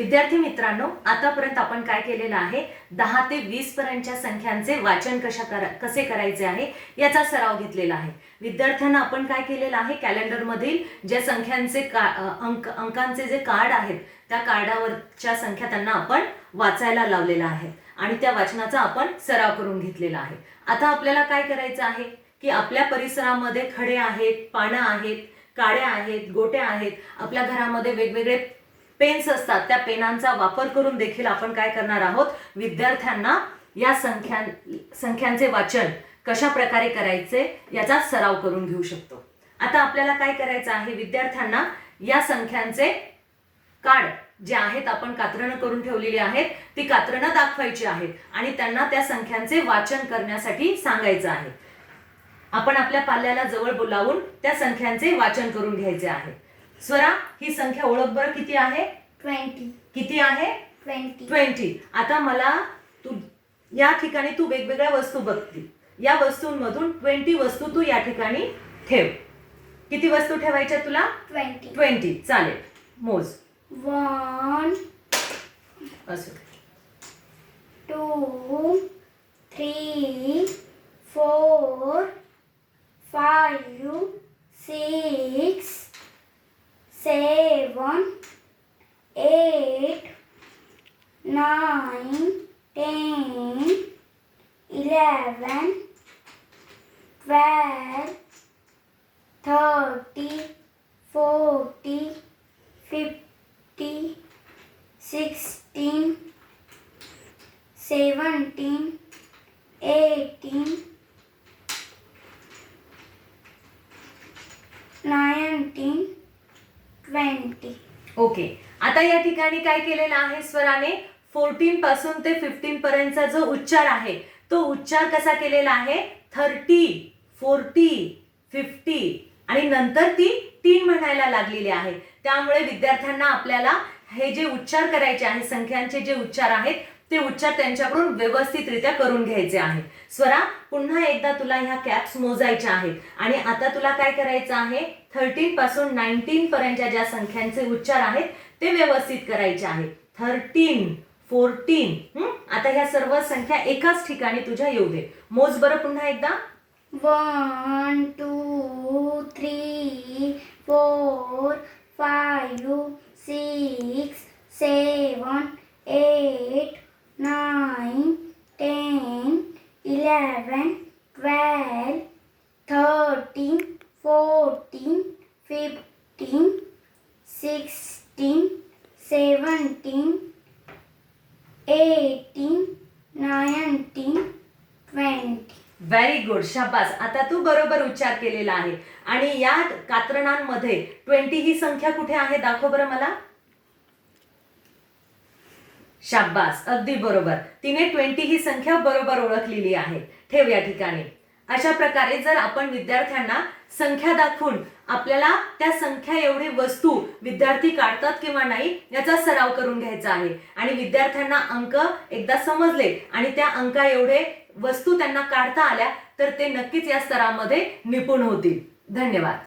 विद्यार्थी मित्रांनो आतापर्यंत आपण काय केलेलं आहे? दहा ते वीस पर्यंतच्या संख्यांचे वाचन कशा करा कसे करायचे आहे याचा सराव घेतलेला आहे. विद्यार्थ्यांना आपण काय केलेलं आहे? कॅलेंडरमधील ज्या संख्यांचे का अंक अंकांचे जे कार्ड आहेत त्या कार्डावरच्या संख्या त्यांना आपण वाचायला लावलेल्या आहेत आणि त्या वाचनाचा आपण सराव करून घेतलेला आहे. आता आपल्याला काय करायचं आहे? की आपल्या परिसरामध्ये खडे आहेत पानं आहेत काड्या आहेत गोट्या आहेत आपल्या घरामध्ये वेगवेगळे पेन्स असतात त्या पेनांचा वापर करून देखील आपण काय करणार आहोत? विद्यार्थ्यांना या संख्या संख्यांचे वाचन कशा प्रकारे करायचे याचा सराव करून घेऊ शकतो. आता आपल्याला काय करायचं आहे? विद्यार्थ्यांना या संख्यांचे कार्ड जे आहेत आपण कात्रणं करून ठेवलेली आहेत ती कात्रणं दाखवायची आहेत आणि त्यांना त्या संख्यांचे वाचन करण्यासाठी सांगायचं आहे. आपण आपल्या पाल्याला जवळ बोलावून त्या संख्यांचे वाचन करून घ्यायचे आहे. स्वरा ही संख्या ओळख बरं किती आहे? ट्वेंटी. किती आहे? ट्वेंटी. ट्वेंटी. आता मला तू या ठिकाणी तू वेगवेगळ्या वस्तू बघतील या वस्तूंमधून ट्वेंटी वस्तू तू या ठिकाणी ठेव. किती वस्तू ठेवायच्या तुला? ट्वेंटी. ट्वेंटी. चालेल. मोज. वन असो two three four five six seven eight nine ten eleven twelve, thirty forty fifty sixteen seventeen, eighteen nineteen, twenty okay आता या ठिकाणी काय केलेलं आहे स्वराने? फोर्टीन पासून ते फिफ्टीन पर्यंतचा जो उच्चार आहे तो उच्चार कसा केलेला आहे? थर्टी फोर्टी फिफ्टी आणि नंतर ती तीन म्हणायला लागलेली आहे. त्यामुळे विद्यार्थ्यांना आपल्याला हे जे उच्चार करायचे आहे संख्यांचे जे उच्चार आहेत ते उच्चार त्यांच्याकडून व्यवस्थितरित्या करून घ्यायचे आहे. स्वरा पुन्हा एकदा तुला ह्या कॅप्स मोजायच्या आहेत. आणि आता तुला काय करायचं आहे? थर्टीन पासून नाईन्टीन पर्यंतच्या ज्या संख्यांचे उच्चार आहेत ते व्यवस्थित करायचे आहेत थर्टीन फोर्टीन. आता ह्या सर्व संख्या एकाच ठिकाणी तुझ्या येऊ दे. मोज बरं पुन्हा एकदा. One two three four five six seven eight nine ten eleven twelve thirteen fourteen fifteen sixteen seventeen eighteen nineteen twenty very good शाबास. आता तू बरोबर उच्चार केलेला आहे. आणि या कात्रणांमध्ये ट्वेंटी ही संख्या कुठे आहे? दाखव बरं मला. शाबास. अगदी बरोबर. तिने ट्वेंटी ही संख्या बरोबर ओळखलेली आहे. ठेव या ठिकाणी. अशा प्रकारे जर आपण विद्यार्थ्यांना संख्या दाखवून आपल्याला त्या संख्या एवढी वस्तू विद्यार्थी काढतात किंवा नाही याचा सराव करून घ्यायचा आहे. आणि विद्यार्थ्यांना अंक एकदा समजले आणि त्या अंका एवढे वस्तू त्यांना काढता आल्या तर ते नक्कीच या स्तरामध्ये निपुण होतील. धन्यवाद.